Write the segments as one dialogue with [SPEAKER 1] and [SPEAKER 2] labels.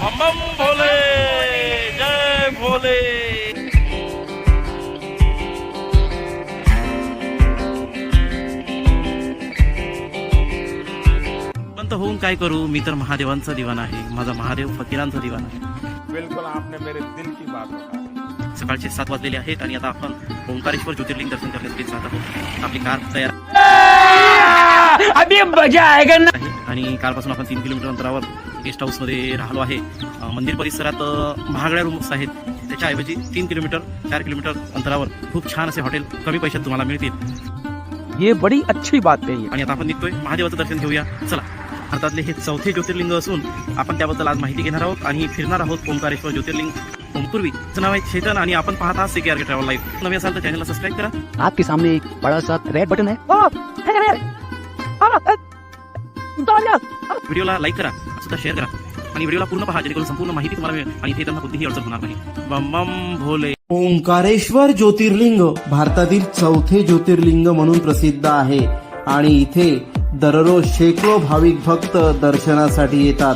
[SPEAKER 1] बम बम भोले जय भोले। पण तर होऊन काय करू? मी तर महादेवांचा दिवाण आहे. माझा महादेव फकीरांचा दिवाण आहे.
[SPEAKER 2] बिल्कुल आपने मेरे दिल की बात
[SPEAKER 1] सकाळचे सात वाजलेले आहेत आणि आता आपण ओंकारेश्वर ज्योतिर्लिंग दर्शन करण्यासाठी जात आहोत. आपली कार तयार
[SPEAKER 3] अभी मजा आएगा ना।
[SPEAKER 1] आहे आणि कालपासून आपण तीन किलोमीटर अंतरावर गेस्ट हाऊसमध्ये राहिलो आहे. मंदिर परिसरात महागड्या रूम्स आहेत. त्याच्याऐवजी तीन किलोमीटर चार किलोमीटर अंतरावर खूप छान असे हॉटेल कमी पैशात तुम्हाला मिळतील.
[SPEAKER 3] ये बड़ी अच्छी बात कही है
[SPEAKER 1] आणि आता आपण निघतोय महादेवाचं दर्शन घेऊया. चला भारतातले हे चौथे ज्योतिर्लिंग असून आपण त्याबद्दल आज माहिती घेणार आहोत आणि फिरणार आहोत ओंकारेश्वर ज्योतिर्लिंग. ओमपूर्वी नाव आहे चेतन आणि आपण पाहत आहात के ट्रॅव्हल लाईव्ह नवे असाल तर चॅनलला सबस्क्राईब करा.
[SPEAKER 4] आपके सामने एक बड़ा सा रेड बटन है.
[SPEAKER 1] व्हिडिओला लाईक करा. सुद्धा शेअर करा. आणि व्हिडिओला पूर्ण पहा जेणेकरून संपूर्ण माहिती तुम्हाला मिळेल आणि इथे त्यांना कोणतीही अडचण होणार नाही. भोले.
[SPEAKER 5] ओंकारेश्वर ज्योतिर्लिंग भारतातील चौथे ज्योतिर्लिंग म्हणून प्रसिद्ध आहे. आणि इथे दररोज शेकडो भाविक भक्त दर्शनासाठी येतात.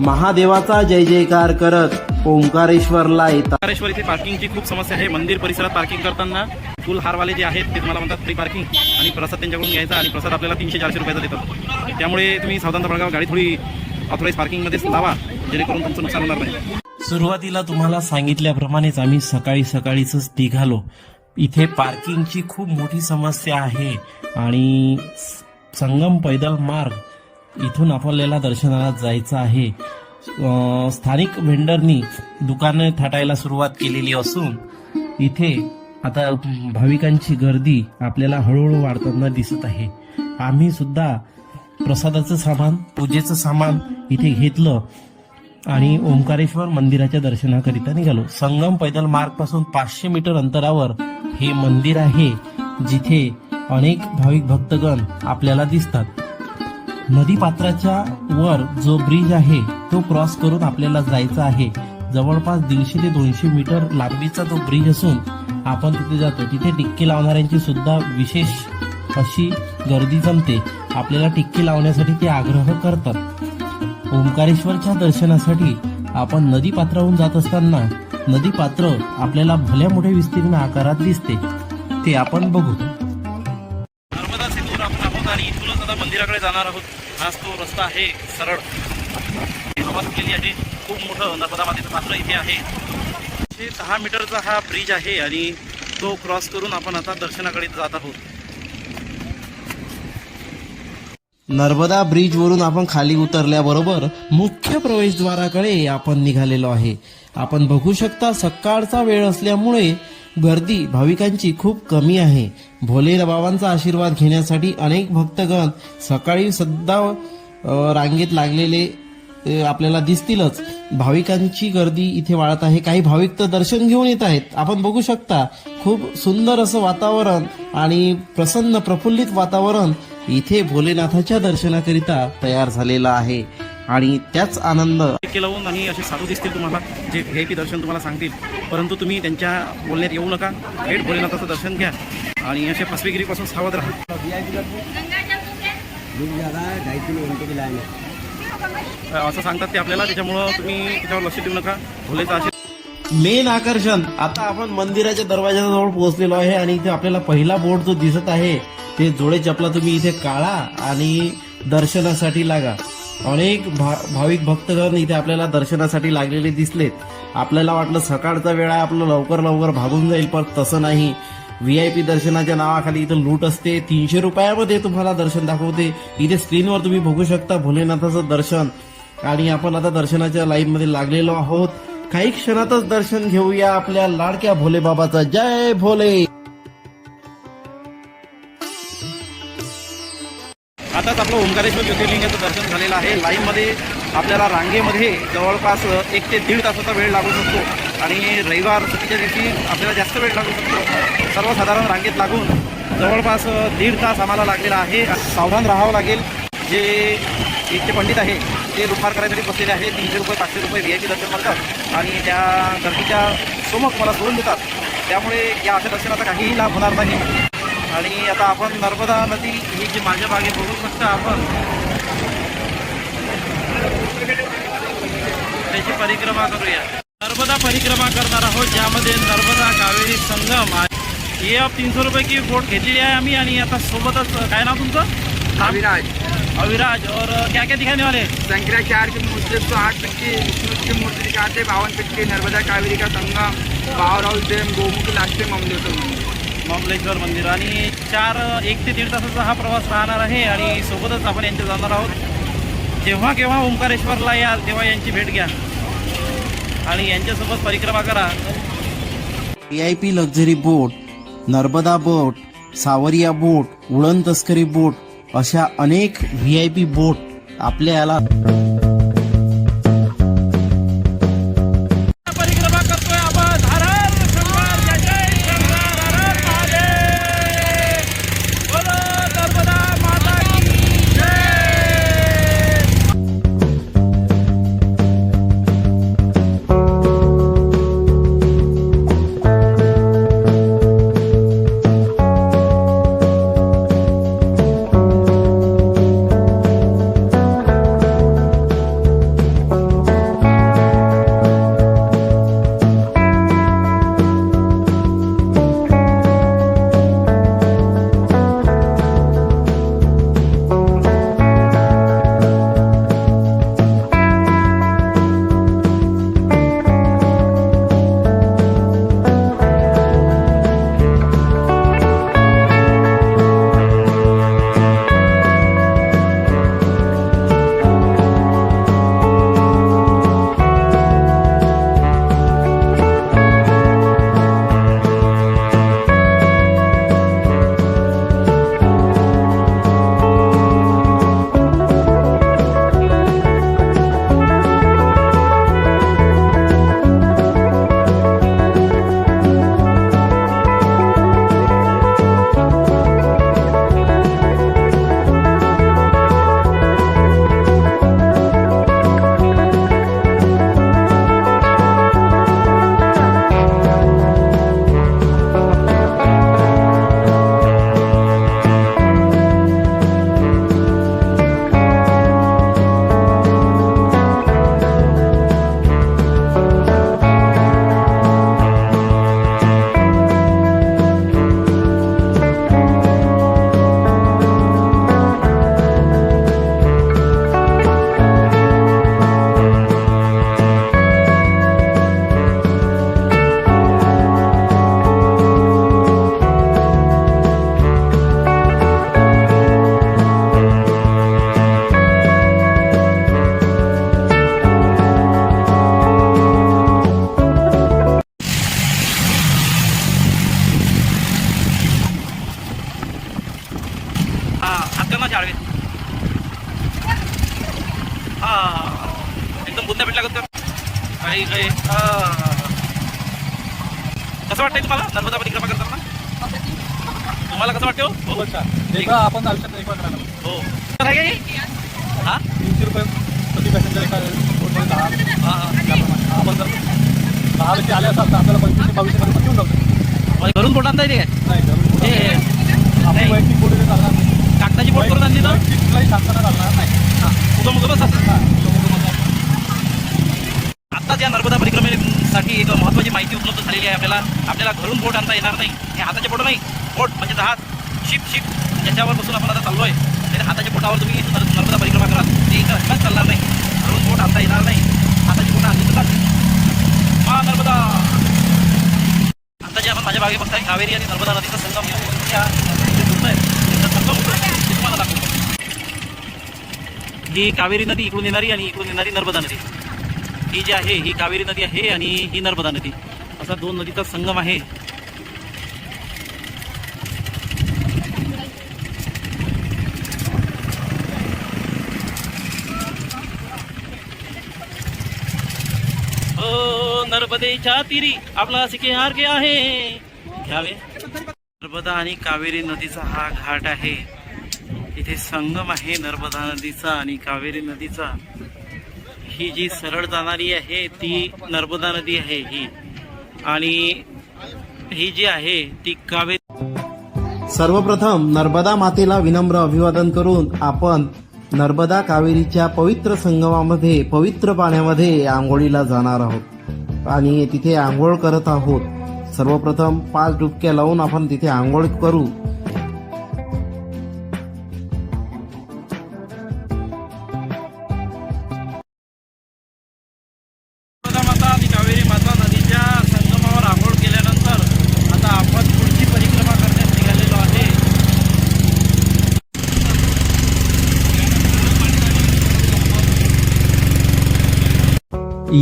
[SPEAKER 5] महादेवाचा जय जयकार करत ओंकारेश्वरला येतात.
[SPEAKER 1] ओंकारेश्वर इथे पार्किंगची खूप समस्या आहे. मंदिर परिसरात पार्किंग करताना फुल हारवाले जे आहेत ते तुम्हाला म्हणतात फ्री पार्किंग आणि प्रसाद त्यांच्याकडून घ्यायचा आणि प्रसाद आपल्याला तीनशे चारशे रुपयाचा देतात. त्यामुळे तुम्ही सावधानता बाळगा गाडी थोडी ऑथराईज पार्किंगमध्येच लावा जेणेकरून तुमचं नुकसान होणार नाही. सुरुवातीला तुम्हाला सांगितल्याप्रमाणेच आम्ही सकाळी सकाळीच निघालो. इथे पार्किंगची खूप मोठी समस्या आहे आणि संगम पैदल मार्ग इथून आपल्याला दर्शनाला जायचं आहे. स्थानिक व्हेंडरनी दुकानं थाटायला सुरुवात केलेली असून इथे आता भाविकांची गर्दी आपल्याला हळूहळू वाढताना दिसत आहे. आम्ही सुद्धा प्रसादाचं सामान पूजेचं सामान इथे घेतलं आणि ओंकारेश्वर मंदिराच्या दर्शनाकरिता निघालो. संगम पैदल मार्गपासून पाचशे मीटर अंतरावर हे मंदिर आहे जिथे अनेक भाविक भक्तगण आपल्याला दिसतात. नदीपात्राच्या वर जो ब्रिज आहे तो क्रॉस करून आपल्याला जायचा आहे. जवळपास दीडशे ते दोनशे मीटर लांबीचा तो ब्रिज असून आपण तिथे जातो. तिथे टिक्की लावणाऱ्यांची सुद्धा विशेष अशी गर्दी जमते. आपल्याला टिक्की लावण्यासाठी ते आग्रह करतात. ओंकारेश्वरच्या दर्शनासाठी आपण नदी पात्राहून जात असताना नदी पात्र आपल्याला भल्या मोठ्या विस्तीर्ण आकारात दिसते. ते आपण बघू. नर्मदा सेतूवर आपण आहोत आणि इथूनच आता मंदिराकडे जाणार आहोत. हाच तो रस्ता आहे सरळ. सुरुवात केली आहे. खूप मोठं नर्मदा मातेचं पात्र इथे आहे. एकशे दहा मीटरचा हा ब्रिज आहे आणि तो क्रॉस करून आपण आता दर्शनाकडे जात आहोत.
[SPEAKER 5] नर्मदा ब्रिज वरून आपण खाली उतरल्याबरोबर मुख्य प्रवेशद्वाराकडे आपण निघालेलो आहे. आपण बघू शकता सकाळचा वेळ असल्यामुळे गर्दी भाविकांची खूप कमी आहे. भोले बाबांचा आशीर्वाद घेण्यासाठी अनेक भक्तगण सकाळी सुद्धा रांगेत लागलेले आपल्याला दिसतीलच. भाविकांची गर्दी इथे वाढत आहे. काही भाविक तर दर्शन घेऊन येत आहेत. आपण बघू शकता खूप सुंदर असं वातावरण आणि प्रसन्न प्रफुल्लित वातावरण इथे भोलेनाथाच्या दर्शनाकरिता तयार झालेला आहे आणि त्याच आनंद
[SPEAKER 1] लावून आणि असे साधू दिसतील तुम्हाला जे व्ही आय पी दर्शन तुम्हाला सांगतील. परंतु तुम्ही त्यांच्या बोलण्यात येऊ नका. थेट भोलेनाथाचं दर्शन घ्या आणि असे फसवेगिरीपासून सावध राहा. असं सांगतात ते आपल्याला त्याच्यामुळं तुम्ही त्याच्यावर लक्ष देऊ नका. भोलेचा आशीर्वाद
[SPEAKER 5] मेन आकर्षण. आता आपण मंदिराच्या दरवाजाजवळ पोहोचलेलो आहे आणि इथे आपल्याला पहिला बोर्ड जो दिसत आहे ते जोडे चपला तुम्ही इथे काढा आणि दर्शनासाठी लागा. अनेक भा भाविक भक्तगण इथे आपल्याला दर्शनासाठी लागलेले दिसलेत. आपल्याला वाटलं सकाळचा वेळ आहे आपलं लवकर लवकर भागून जाईल पण तसं नाही. व्ही आय पी दर्शनाच्या नावाखाली इथं लूट असते. तीनशे रुपयामध्ये तुम्हाला दर्शन दाखवते. इथे स्क्रीनवर तुम्ही बघू शकता भोलेनाथाचं दर्शन. आणि आपण आता दर्शनाच्या लाईनमध्ये लागलेलो आहोत. काही क्षणातच दर्शन घेऊया आपल्या लाडक्या भोले बाबाचा. जय भोले!
[SPEAKER 1] आताच आपलं ओंकारेश्वर ज्योतिर्लिंगाचं दर्शन झालेलं आहे. लाईनमध्ये आपल्याला रांगेमध्ये जवळपास एक ते दीड तासाचा वेळ लागू शकतो. आणि रविवार सुट्टीच्या दिवशी आपल्याला जास्त वेळ लागू शकतो. सर्वसाधारण रांगेत लागून जवळपास दीड तास आम्हाला लागलेला आहे. सावधान राहावं लागेल. जे इथचे पंडित आहे ते दुपार करायसाठी बसलेले आहे तीनशे रुपये पाचशे रुपये व्ही आय पी दर्शन करतात आणि त्या गर्दीच्या समोर मला सोडून देतात. त्यामुळे या अशा दर्शनाचा काहीही लाभ होणार नाही. आणि आता आपण नर्मदा नदी ही जी माझ्या मागे बघू शकता आपण त्याची परिक्रमा करूया. नर्मदा परिक्रमा करणार आहोत ज्यामध्ये नर्मदा कावेरी संगम हे तीनशे रुपये की बोट घेतलेली आहे आम्ही आणि आता सोबतच काय नाव तुमचं?
[SPEAKER 6] अविनाश.
[SPEAKER 1] अविराज और क्या क्या दिखाने वाले?
[SPEAKER 6] शंकराचार्य की मूर्ति एक सौ आठ टक्के विष्णु की मूर्ति दिखाते बावन टक्के नर्मदा कावेरी का संगम बावराव डैम गोमुख लास्ट ममलेश्वर मंदिर।
[SPEAKER 1] महाबलेश्वर मंदिर आणि चार एक ते दीड तासाचा हा प्रवास राहणार आहे आणि सोबतच आपण यांच्या जाणार आहोत. जेव्हा केव्हा ओंकारेश्वरला याल तेव्हा यांची भेट घ्या. आणि यांच्यासोबत परिक्रमा करा.
[SPEAKER 5] V I P luxury boat Narmada boat Sawariya boat उडण तस्करी बोट अशा अनेक व्ही आय पी बोट आपल्याला
[SPEAKER 1] हो? हो
[SPEAKER 7] एकदा आपण आयुष्यात एक वेळा करायला
[SPEAKER 1] हो. काय काय? हा?
[SPEAKER 7] तीनशे रुपये प्रति पॅसेंजर एका दहा
[SPEAKER 1] हा हा.
[SPEAKER 7] आपण जर दहा व्यक्ती आले असतात तर आपल्याला येऊन जातो
[SPEAKER 1] म्हणजे घरून काय?
[SPEAKER 7] नाही
[SPEAKER 1] नाही.
[SPEAKER 7] वैयक्तिक बोट चालणार.
[SPEAKER 1] कागदाची बोट करून आणली तर?
[SPEAKER 7] कुठलाही चालणार नाही. हा, तो मुलं मग
[SPEAKER 1] आत्ताच या नर्मदा परिक्रमेसाठी एक महत्त्वाची माहिती उपलब्ध झालेली आहे आपल्याला. आपल्याला घरून बोट आणता येणार नाही. हे हाताचे बोट नाही. बोट म्हणजे जहाज. शिप शिप ज्याच्यावर बसून आपण आता चाललो आहे तर हाताच्या पोटावर तुम्ही नर्मदा परिक्रमा करा. ते इथं अजिबात चालणार नाही. घरून पोट आणता येणार नाही. हाताची बोट आधी तर हा नर्मदा! आता जे आपण माझ्या बागे बघताय कावेरी आणि नर्मदा नदीचा संगम त्याचा तुम्हाला दाखवतो. ही कावेरी नदी इकडून येणारी आणि इकडून येणारी नर्मदा नदी. ही जी आहे ही कावेरी नदी आहे आणि ही नर्मदा नदी. असा दोन नदीचा संगम आहे. नर्मदेच्या तीरी आपला सिके हार के आहे. घ्यावे. नर्मदा आणि कावेरी नदीचा हा घाट आहे. इथे संगम आहे नर्मदा नदीचा आणि कावेरी नदीचा. ही जी सरळ जाणारी आहे ती नर्मदा नदी आहे ही. आणि ही जी आहे ती कावेरी
[SPEAKER 5] सर्वप्रथम नर्मदा मातेला विनम्र अभिवादन करून आपण नर्मदा कावेरीच्या पवित्र संगमामध्ये पवित्र पाण्यामध्ये आंघोळीला जाणार आहोत. आणि तिथे आंघोळ करत आहोत. सर्वप्रथम पाच डुबक्या लावून आपण तिथे आंघोळ करू.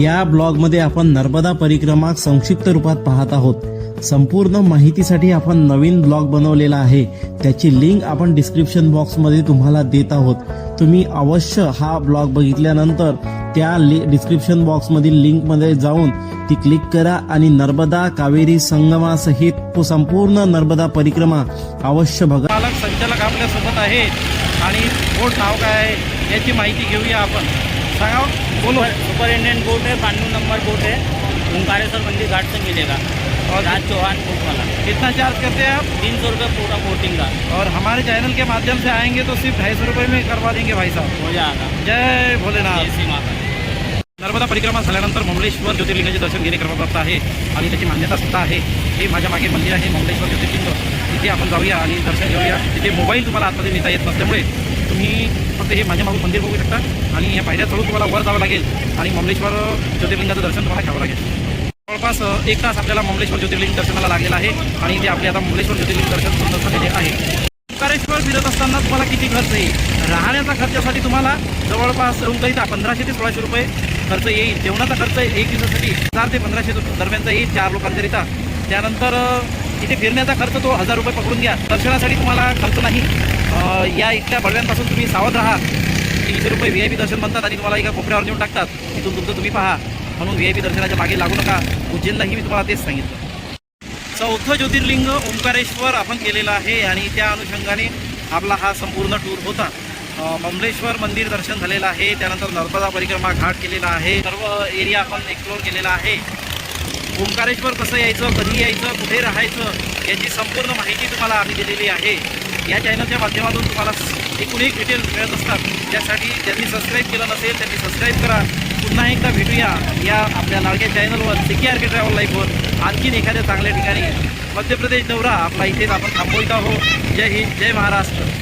[SPEAKER 5] या ब्लॉगमध्ये आपण नर्मदा परिक्रमा संक्षिप्त रूपात पाहत आहोत. संपूर्ण माहितीसाठी आपण नवीन ब्लॉग बनवलेला आहे. त्याची लिंक आपण डिस्क्रिप्शन बॉक्समध्ये तुम्हाला देत आहोत. तुम्ही अवश्य हा ब्लॉग बघितल्यानंतर त्या डिस्क्रिप्शन बॉक्समधील लिंकमध्ये जाऊन ती क्लिक करा आणि नर्मदा कावेरी संगमासहित संपूर्ण नर्मदा परिक्रमा अवश्य बघा.
[SPEAKER 1] पालक संचालक आपल्यासोबत आहे आणि बोट नाव काय आहे याची माहिती घेऊया आपण. सांगा हो. बोलो।
[SPEAKER 8] सुपरिटेंडेंट बोट है बानवे नंबर बोट है। ओंकारेश्वर मंदिर घाट से मिलेगा। और राज चौहान बोट वाला।
[SPEAKER 1] कितना चार्ज करते हैं आप?
[SPEAKER 8] तीन सौ रुपये पूरा बोटिंग का।
[SPEAKER 1] और हमारे चैनल के माध्यम से आएँगे तो सिर्फ़ ढाई सौ रुपये में करवा देंगे भाई साहब।
[SPEAKER 8] हो जाएगा।
[SPEAKER 1] जय भोलेनाथ।
[SPEAKER 8] जय माता
[SPEAKER 1] नर्मदा परिक्रमा झाल्यानंतर मंगळेश्वर ज्योतिर्लिंगाचे दर्शन घेणे क्रमप्राप्त आहे. आणि त्याची मान्यता सुद्धा आहे. हे माझ्या मागे मंदिर आहे मंगळेश्वर ज्योतिर्लिंग. तिथे आपण जाऊया आणि दर्शन घेऊया. तिथे मोबाईल तुम्हाला आतमध्ये नेता येत नसल्यामुळे तुम्ही फक्त हे माझ्या मागून मंदिर बघू शकता आणि या पायऱ्या चढून तुम्हाला वर जावं लागेल आणि ममलेश्वर ज्योतिर्लिंगाचं दर्शन तुम्हाला घ्यावं लागेल. जवळपास एक तास आपल्याला ममलेश्वर ज्योतिर्लिंग दर्शनाला लागलेला आहे आणि ते आपले आता ममलेश्वर ज्योतिर्लिंग दर्शन झालेले आहे. ओंकारेश्वर फिरत असताना तुम्हाला किती खर्च येईल? राहण्याचा खर्चासाठी तुम्हाला जवळपास रूमकरिता पंधराशे ते सोळाशे रुपये खर्च येईल. जेवणाचा खर्च एक दिवसासाठी हजार ते पंधराशे दरम्यानचा येईल चार लोकांकरिता. त्यानंतर इथे फिरण्याचा खर्च तो हजार रुपये पकडून घ्या. दर्शनासाठी तुम्हाला खर्च नाही. या इथल्या बळव्यांपासून तुम्ही सावध राहा. तीनशे रुपये व्ही आय पी दर्शन म्हणतात आणि तुम्हाला एका कोपऱ्यावर नेऊन टाकतात. तिथून तुमचं तुम्ही पहा. म्हणून व्ही आय पी दर्शनाच्या मागे लागू नका. उज्जैनलाही मी तुम्हाला तेच सांगितलं. चौथं ज्योतिर्लिंग ओंकारेश्वर आपण केलेलं आहे आणि त्या अनुषंगाने आपला हा संपूर्ण टूर होता. ममलेश्वर मंदिर दर्शन झालेलं आहे. त्यानंतर नर्मदा परिक्रमा घाट केलेला आहे. सर्व एरिया आपण एक्सप्लोअर केलेला आहे. ओंकारेश्वर कसं यायचं कधी यायचं कुठे राहायचं याची संपूर्ण माहिती तुम्हाला आम्ही दिलेली आहे. या चॅनलच्या माध्यमातून तुम्हाला एकूण एक मिळत असतात. त्यासाठी त्यांनी सबस्क्राईब केलं नसेल त्यांनी सबस्क्राईब करा. पुन्हा एकदा भेटूया या आपल्या लाडक्या चॅनलवर सिकी आर के ट्रॅव्हल लाईफवर आणखीन एखाद्या चांगल्या ठिकाणी. मध्य प्रदेश दौरा आपला इथेच आपण थांबवत आहोत. जय हिंद जय महाराष्ट्र.